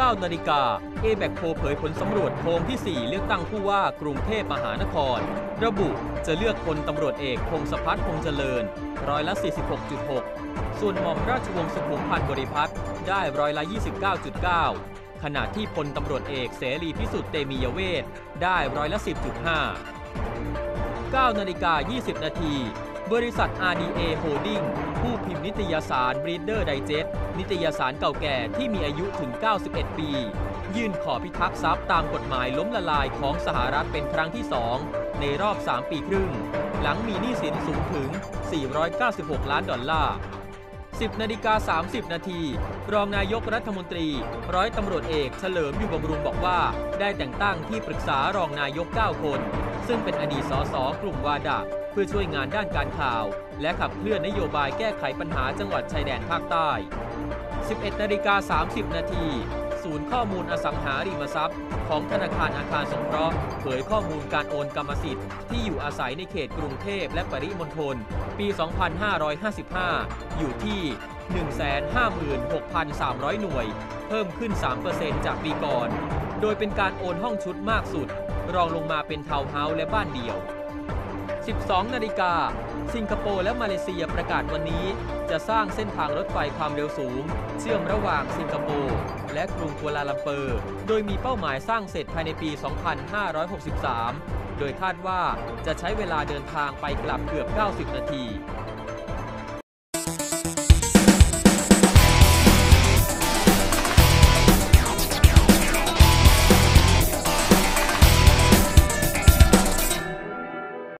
9 นาฬิกาเอแบกโพเผยผลสำรวจโพลที่ 4 เลือกตั้งผู้ว่ากรุงเทพมหานคร ระบุจะเลือกพลตำรวจเอกพงศพัฒน์พงษ์เจริญ ร้อยละ 46.6 ส่วนหม่อมราชวงศ์สุขุมพันธ์บริพัตรได้ร้อยละ 29.9 ขณะที่พลตำรวจเอกเสรีพิสุทธิ์เตมียเวทได้ร้อยละ 10.5 9นาฬิกา20 นาที บริษัท RDA Holding ผู้พิมพ์นิตยสาร Breeder Digest นิตยสารเก่าแก่ที่มีอายุถึง 91 ปี ยื่นขอพิทักษ์ทรัพย์ตามกฎหมายล้มละลายของสหรัฐเป็นครั้งที่ 2 ในรอบ 3 ปีครึ่ง หลังมีหนี้สินสูงถึง 496 ล้านดอลลาร์ 10นาฬิกา30 นาที รองนายกรัฐมนตรี ร้อยตำรวจเอกเฉลิมอยู่บำรุงบอกว่า ได้แต่งตั้งที่ปรึกษารองนายก 9 คน ซึ่งเป็นอดีตสสกลุ่มวาดะ เพื่อช่วยงานด้านการข่าว และขับเคลื่อนนโยบายแก้ไขปัญหาจังหวัดชายแดนภาคใต้ 11นาฬิกา30 นาทีศูนย์ข้อมูลอสังหาริมทรัพย์ ของธนาคารอาคารสงเคราะห์เผยข้อมูลการโอนกรรมสิทธิ์ที่อยู่อาศัยในเขตกรุงเทพและปริมณฑลปี 2555 อยู่ที่ 156,300 หน่วย เพิ่มขึ้น 3%จากปีก่อน โดยเป็นการโอนห้องชุดมากสุด รองลงมาเป็นทาวน์เฮาส์และบ้านเดี่ยว 12 นาฬิกา สิงคโปร์และมาเลเซียประกาศวันนี้ จะสร้างเส้นทางรถไฟความเร็วสูง เชื่อมระหว่างสิงคโปร์และกรุงกัวลาลัมเปอร์ โดยมีเป้าหมายสร้างเสร็จภายในปี 2563 โดยคาดว่าจะใช้เวลาเดินทางไปกลับเกือบ 90 นาที